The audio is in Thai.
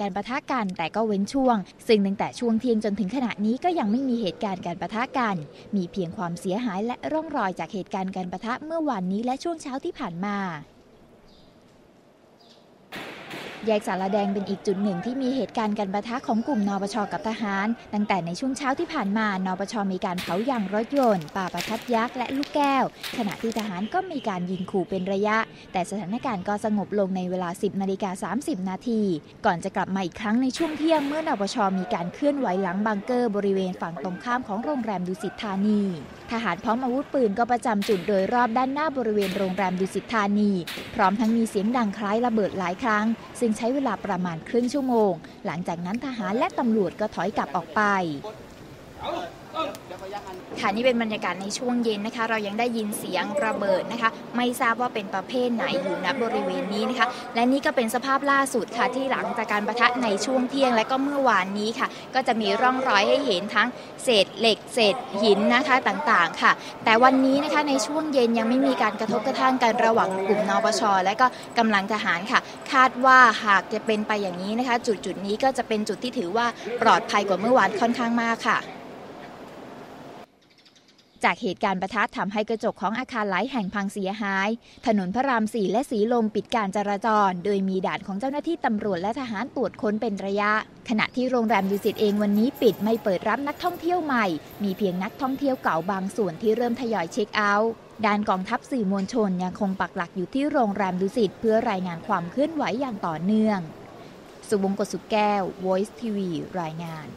การประทะกันแต่ก็เว้นช่วง ซึ่งตั้งแต่ช่วงเที่ยงจนถึงขณะนี้ก็ยังไม่มีเหตุการณ์การประทะกัน มีเพียงความเสียหายและร่องรอยจากเหตุการณ์การประทะเมื่อวานนี้และช่วงเช้าที่ผ่านมา แยกสารแดงเป็นอีกจุดหนึ่งที่มีเหตุการณ์การประทะของกลุ่มนปชกับทหาร ตั้งแต่ในช่วงเช้าที่ผ่านมานปชมีการเผายางรถยนต์ป่าประทัดยักษ์และลูกแก้ว ขณะที่ทหารก็มีการยิงขู่เป็นระยะ แต่สถานการณ์ก็สงบลงในเวลา 10นาฬิกา30 นาที ก่อนจะกลับมาอีกครั้งในช่วงเที่ยงเมื่อนปชมีการเคลื่อนไหวหลังบังเกอร์บริเวณฝั่งตรงข้ามของโรงแรมดุสิตธานี ทหารพร้อมอาวุธปืนก็ประจำจุดโดยรอบด้านหน้าบริเวณโรงแรมดุสิตธานี พร้อมทั้งมีเสียงดังคล้ายระเบิดหลายครั้ง ซึ่งใช้เวลาประมาณครึ่งชั่วโมง หลังจากนั้นทหารและตำรวจก็ถอยกลับออกไป ค่ะนี่เป็นบรรยากาศในช่วงเย็นนะคะ เรายังได้ยินเสียงระเบิดนะคะ ไม่ทราบว่าเป็นประเภทไหนอยู่ณบริเวณนี้นะคะ และนี่ก็เป็นสภาพล่าสุดค่ะที่หลังจากการประทะในช่วงเที่ยง และก็เมื่อวานนี้ค่ะ ก็จะมีร่องรอยให้เห็นทั้งเศษเหล็กเศษหินนะคะต่างๆค่ะ แต่วันนี้นะคะในช่วงเย็นยังไม่มีการกระทบกระทั่งกันระหว่างกลุ่มนปช และก็กำลังทหารค่ะ คาดว่าหากจะเป็นไปอย่างนี้นะคะ จุดจุดๆนี้ก็จะเป็นจุดที่ถือว่าปลอดภัยกว่าเมื่อวานค่อนข้างมากค่ะ จากเหตุการณ์ประทัดทำให้กระจกของอาคารหลายแห่งพังเสียหาย ถนนพระรามสี่และสีลมปิดการจราจร โดยมีด่านของเจ้าหน้าที่ตำรวจและทหารตรวจค้นเป็นระยะ ขณะที่โรงแรมดุสิตเองวันนี้ปิดไม่เปิดรับนักท่องเที่ยวใหม่ มีเพียงนักท่องเที่ยวเก่าบางส่วนที่เริ่มทยอยเช็คเอาท์ด้านกองทัพสื่อมวลชนยังคงปักหลักอยู่ที่โรงแรมดุสิตเพื่อรายงานความเคลื่อนไหวอย่างต่อเนื่อง สุบงกตสุขแก้ว Voice TV รายงาน